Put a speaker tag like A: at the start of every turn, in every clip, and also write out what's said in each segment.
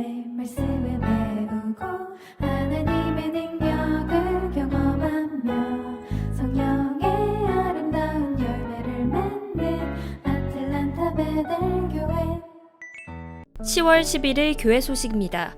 A: 매일매일 말씀을 배우고 하나님의 능력을 경험하며 성령의 아름다운 열매를 맺는 아틀란타 베델교회
B: 10월 11일 교회 소식입니다.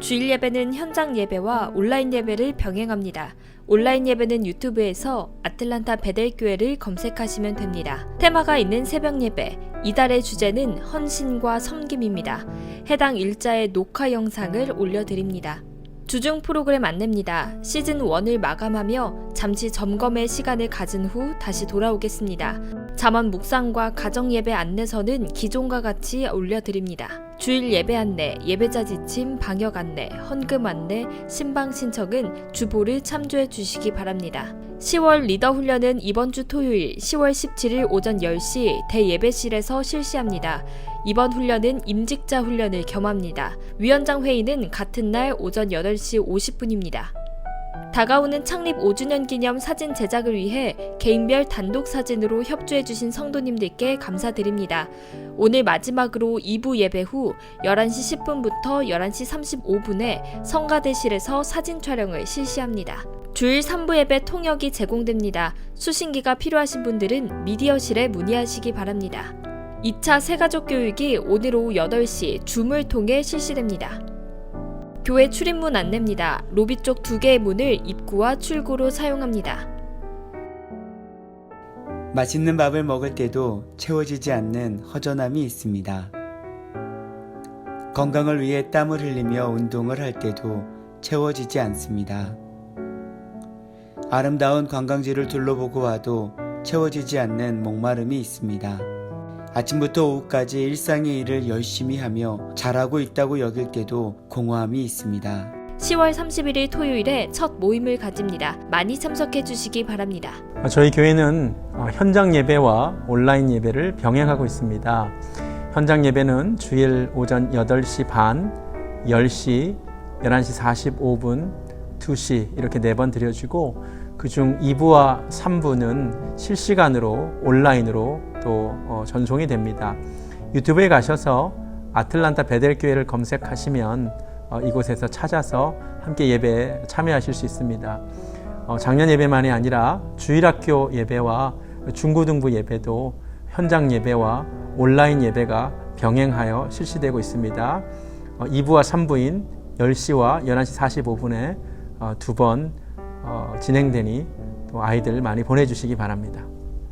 B: 주일 예배는 현장 예배와 온라인 예배를 병행합니다. 온라인 예배는 유튜브에서 아틀란타 베델교회를 검색하시면 됩니다. 테마가 있는 새벽 예배, 이달의 주제는 헌신과 섬김입니다. 해당 일자의 녹화 영상을 올려드립니다. 주중 프로그램 안내입니다. 시즌 1을 마감하며 잠시 점검의 시간을 가진 후 다시 돌아오겠습니다. 잠언 묵상과 가정 예배 안내서는 기존과 같이 올려드립니다. 주일 예배 안내, 예배자 지침, 방역 안내, 헌금 안내, 신방 신청은 주보를 참조해 주시기 바랍니다. 10월 리더 훈련은 이번 주 토요일 10월 17일 오전 10시 대예배실에서 실시합니다. 이번 훈련은 임직자 훈련을 겸합니다. 위원장 회의는 같은 날 오전 8시 50분입니다. 다가오는 창립 5주년 기념 사진 제작을 위해 개인별 단독 사진으로 협조해주신 성도님들께 감사드립니다. 오늘 마지막으로 2부 예배 후 11시 10분부터 11시 35분에 성가대실에서 사진 촬영을 실시합니다. 주일 3부 예배 통역이 제공됩니다. 수신기가 필요하신 분들은 미디어실에 문의하시기 바랍니다. 2차 새가족 교육이 오늘 오후 8시 줌을 통해 실시됩니다. 교회 출입문 안내입니다. 로비 쪽 두 개의 문을 입구와 출구로 사용합니다.
C: 맛있는 밥을 먹을 때도 채워지지 않는 허전함이 있습니다. 건강을 위해 땀을 흘리며 운동을 할 때도 채워지지 않습니다. 아름다운 관광지를 둘러보고 와도 채워지지 않는 목마름이 있습니다. 아침부터 오후까지 일상의 일을 열심히 하며 잘하고 있다고 여길 때도 공허함이 있습니다.
B: 10월 31일 토요일에 첫 모임을 가집니다. 많이 참석해 주시기 바랍니다.
D: 어, 저희 교회는 어, 현장 예배와 온라인 예배를 병행하고 있습니다. 현장 예배는 주일 오전 8시 반, 10시, 11시 45분, 2시 이렇게 네 번 드려지고 그중 2부와 3부는 실시간으로 온라인으로 또 어, 전송이 됩니다. 유튜브에 가셔서 아틀란타 베델 교회를 검색하시면 어, 이곳에서 찾아서 함께 예배에 참여하실 수 있습니다. 어, 작년 예배만이 아니라 주일학교 예배와 중고등부 예배도 현장 예배와 온라인 예배가 병행하여 실시되고 있습니다. 어, 2부와 3부인 10시와 11시 45분에 어, 두번 어, 진행되니 또 아이들 많이 보내주시기 바랍니다.